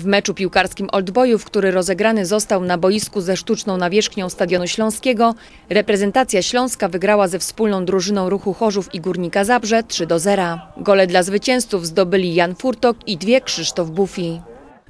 W meczu piłkarskim Oldboyów, który rozegrany został na boisku ze sztuczną nawierzchnią Stadionu Śląskiego, reprezentacja Śląska wygrała ze wspólną drużyną ruchu Chorzów i Górnika Zabrze 3 do 0. Gole dla zwycięzców zdobyli Jan Furtok i dwie Krzysztof Bufi.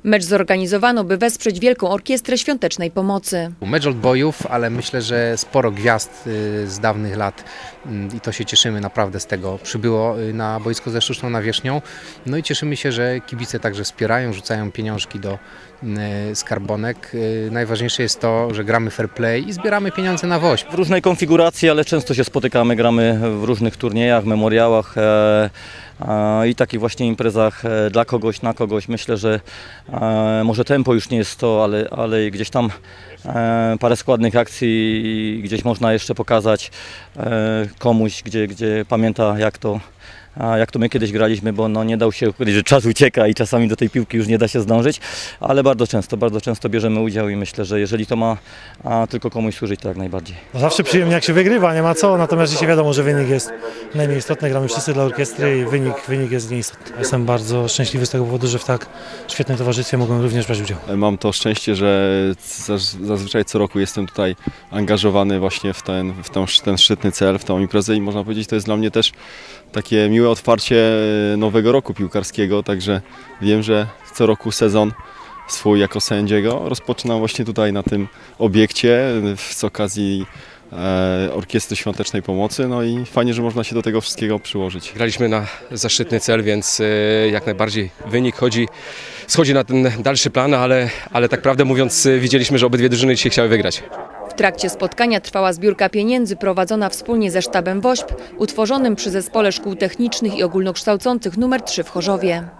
Mecz zorganizowano, by wesprzeć Wielką Orkiestrę Świątecznej Pomocy. Mecz odbojów, ale myślę, że sporo gwiazd y, z dawnych lat mm, i to się cieszymy naprawdę z tego. Przybyło y, na boisko ze sztuczną nawierzchnią. No i cieszymy się, że kibice także wspierają, rzucają pieniążki do y, skarbonek. Najważniejsze jest to, że gramy fair play i zbieramy pieniądze na woźb. W różnej konfiguracji, ale często się spotykamy, gramy w różnych turniejach, memoriałach e, i takich właśnie imprezach e, dla kogoś, na kogoś. Myślę, że może tempo już nie jest to, ale, ale gdzieś tam parę składnych akcji gdzieś można jeszcze pokazać komuś, gdzie, gdzie pamięta jak to jak to my kiedyś graliśmy, bo no nie dał się powiedzieć, że czas ucieka i czasami do tej piłki już nie da się zdążyć, ale bardzo często, bardzo często bierzemy udział i myślę, że jeżeli to ma tylko komuś służyć, to jak najbardziej. No zawsze przyjemnie jak się wygrywa, nie ma co, natomiast dzisiaj wiadomo, że wynik jest najmniej istotny, gramy wszyscy dla orkiestry i wynik, wynik jest nieistotny. Jestem bardzo szczęśliwy z tego powodu, że w tak świetnym towarzystwie mogłem również brać udział. Mam to szczęście, że zazwyczaj co roku jestem tutaj angażowany właśnie w ten, w ten, ten szczytny cel, w tą imprezę i można powiedzieć, to jest dla mnie też takie miłe otwarcie nowego roku piłkarskiego, także wiem, że co roku sezon swój jako sędziego rozpoczynam właśnie tutaj na tym obiekcie z okazji e, Orkiestry Świątecznej Pomocy, no i fajnie, że można się do tego wszystkiego przyłożyć. Graliśmy na zaszczytny cel, więc e, jak najbardziej wynik chodzi, schodzi na ten dalszy plan, ale, ale tak prawdę mówiąc widzieliśmy, że obydwie drużyny dzisiaj chciały wygrać. Trakcie spotkania trwała zbiórka pieniędzy prowadzona wspólnie ze sztabem WOŚP, utworzonym przy Zespole Szkół Technicznych i Ogólnokształcących nr 3 w Chorzowie.